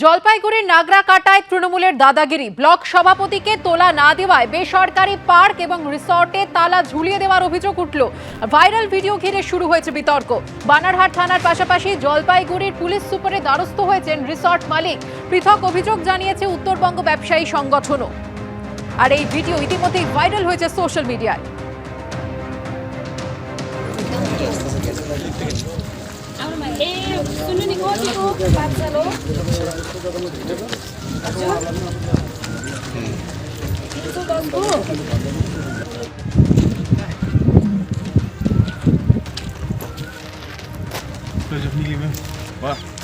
জলপাইগুড়ির নাগরাকাটায় তৃণমূলের দাদাগিরি। ব্লক সভাপতিকে তোলা না দেওয়ায় বেসরকারি পার্ক এবং রিসর্টে তালা ঝুলিয়ে দেওয়ার অভিযোগ উঠল। ভাইরাল ভিডিও ঘিরে শুরু হয়েছে বিতর্ক। বানারহাট থানার পাশাপাশি জলপাইগুড়ির পুলিশ সুপারের দ্বারস্থ হয়েছেন রিসর্ট মালিক। পৃথক অভিযোগ জানিয়েছে উত্তরবঙ্গ ব্যবসায়ী সংগঠনও। আর এই ভিডিও ইতিমধ্যেই ভাইরাল হয়েছে সোশ্যাল মিডিয়ায়। ए सुन्नु नि कतिको बाच्चा हो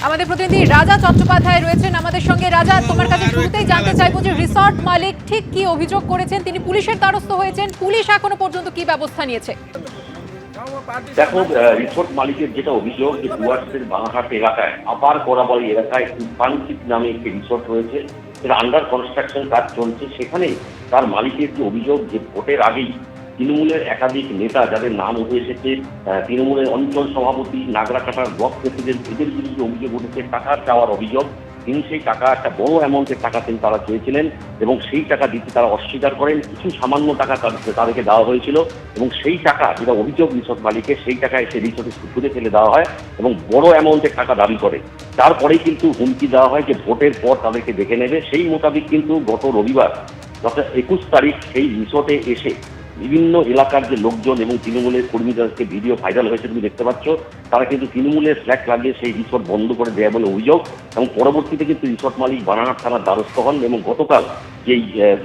আমাদের প্রতিনিধি রাজা চট্টোপাধ্যায় রয়েছেন আমাদের সঙ্গে রাজা তোমার কাছে শুরুতেই জানতে চাইবো যে রিসর্ট মালিক ঠিক কি অভিযোগ করেছেন তিনি পুলিশের দ্বারস্থ হয়েছেন পুলিশ এখনো পর্যন্ত কি ব্যবস্থা নিয়েছে দেখো রিসোর্ট মালিকের যেটা অভিযোগ যে ডুয়ার্সের বাঙাহাট এলাকায় আপার করাবলী এলাকায় ইরফানশিপ নামে একটি রিসোর্ট রয়েছে। এর আন্ডার কনস্ট্রাকশন কাজ চলছে। সেখানে তার মালিকের একটি অভিযোগ যে ভোটের আগেই তৃণমূলের একাধিক নেতা যাদের নাম উঠে এসেছে তৃণমূলের অঞ্চল সভাপতি, নাগরাকাটার ব্লক প্রেসিডেন্ট এদের বিরুদ্ধে অভিযোগ উঠেছে। টাকা চাওয়ার অভিযোগ। তিনি সেই টাকা, একটা বড় অ্যামাউন্টের টাকা তিনি তারা চেয়েছিলেন এবং সেই টাকা দিতে তারা অস্বীকার করেন। কিছু সামান্য টাকা তাদেরকে দেওয়া হয়েছিল এবং সেই টাকা, যেটা অভিযোগ রিসোর্ট মালিকের, সেই টাকা এসে রিসোর্টে সুদে ফেলে দেওয়া হয় এবং বড় অ্যামাউন্টের টাকা দাবি করে। তারপরেই কিন্তু হুমকি দেওয়া হয় যে ভোটের পর তাদেরকে দেখে নেবে। সেই মোতাবেক কিন্তু গত রবিবার, অর্থাৎ একুশ তারিখ সেই রিসোর্টে এসে বিভিন্ন এলাকার যে লোকজন এবং তৃণমূলের কর্মীদেরকে ভিডিও ভাইরাল হয়েছে, তুমি দেখতে পাচ্ছ। তারা কিন্তু তৃণমূলের ফ্ল্যাট লাগিয়ে সেই রিসোর্ট বন্ধ করে দেয় বলে অভিযোগ এবং পরবর্তীতে কিন্তু রিসোর্ট মালিক বানারহাট থানার দ্বারস্থ হন এবং গতকাল যেই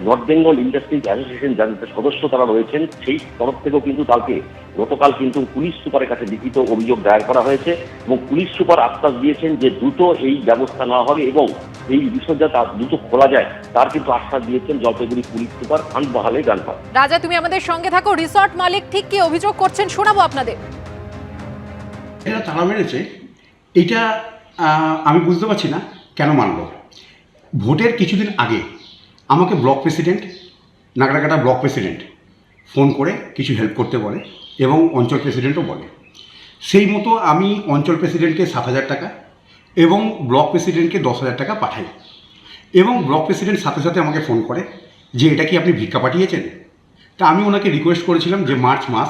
নর্থ বেঙ্গল ইন্ডাস্ট্রিজ অ্যাসোসিয়েশন যাদের সদস্য তারা রয়েছেন, সেই তরফ থেকেও কিন্তু তাকে গতকাল কিন্তু পুলিশ সুপারের কাছে লিখিত অভিযোগ দায়ের করা হয়েছে এবং পুলিশ সুপার আশ্বাস দিয়েছেন যে দ্রুত এই ব্যবস্থা নেওয়া হবে এবং এই বিষয়টা তার দ্রুত খোলা যায় তার কিন্তু আশ্বাস দিয়েছেন জলপাইগুড়ি পুলিশ সুপার খান বাহালে গানপাল। রাজা তুমি আমাদের সঙ্গে থাকো। রিসর্ট মালিক ঠিক কি অভিযোগ করছেন শোনাবো আপনাদের। এটা তালা মেরেছে। এটা আমি বুঝতে পারছি না কেন মানল। ভোটের কিছুদিন আগে আমাকে block president Nagrakata block president phone করে কিছু হেল্প করতে বলে এবং অঞ্চল প্রেসিডেন্টও বলে। সেই মতো আমি অঞ্চল প্রেসিডেন্টকে সাত হাজার টাকা এবং ব্লক প্রেসিডেন্টকে দশ হাজার টাকা পাঠাই। এবং ব্লক প্রেসিডেন্ট সাথে সাথে আমাকে ফোন করে যে, এটা কি আপনি ভিক্ষা পাঠিয়েছেন? তা আমি ওনাকে রিকোয়েস্ট করেছিলাম যে, মার্চ মাস।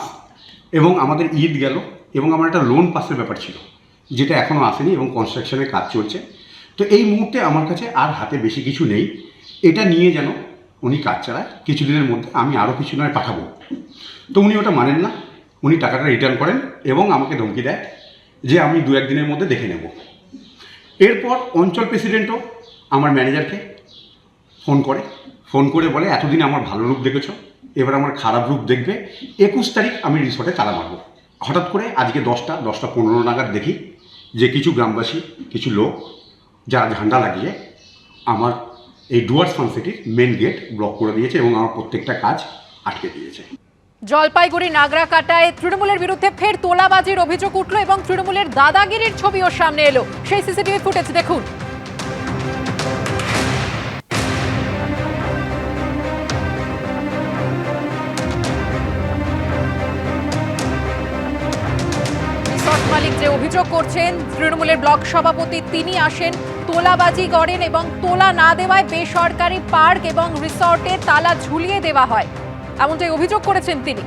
এবং আমাদের ঈদ গেল এবং আমার একটা লোন পাসের ব্যাপার ছিল, যেটা এখনও আসেনি এবং কনস্ট্রাকশনের কাজ চলছে। তো এই মুহূর্তে আমার কাছে আর হাতে বেশি কিছু নেই। এটা নিয়ে যেন উনি কাজ চালায়, কিছুদিনের মধ্যে আমি আরও কিছু নয় পাঠাবো। তো উনি ওটা মানেন না। উনি টাকাটা রিটার্ন করেন এবং আমাকে ধমকি দেয় যে, আমি দু একদিনের মধ্যে দেখে নেব। এরপর অঞ্চল প্রেসিডেন্টও আমার ম্যানেজারকে ফোন করে। ফোন করে বলে, এতদিন আমার ভালো রূপ দেখেছ, এবার আমার খারাপ রূপ দেখবে, একুশ তারিখ আমি রিসর্টে তালা মারবো। হঠাৎ করে আজকে দশটা দশটা পনেরো নাগাদ দেখি যে কিছু গ্রামবাসী, কিছু লোক যারা ঝান্ডা লাগিয়ে আমার এই ডুয়ার্স ফান সিটির মেন গেট ব্লক করে দিয়েছে এবং আমার প্রত্যেকটা কাজ আটকে দিয়েছে। জলপাইগুড়ি নাগরাকাটায় তৃণমূলের বিরুদ্ধে ফের তোলাবাজির অভিযোগ উঠল এবং তৃণমূলের দাদাগিরির ছবিও সামনে এলো। সেই সিসিটিভি ফুটেজ দেখুন। মালিক যে অভিযোগ করছেন, তৃণমূলের ব্লক সভাপতি তিনি আসেন, তোলাবাজি করেন এবং তোলা না দেওয়ায় বেসরকারি পার্ক এবং রিসর্টে তালা ঝুলিয়ে দেওয়া হয়। এমনটাই অভিযোগ করেছেন তিনি।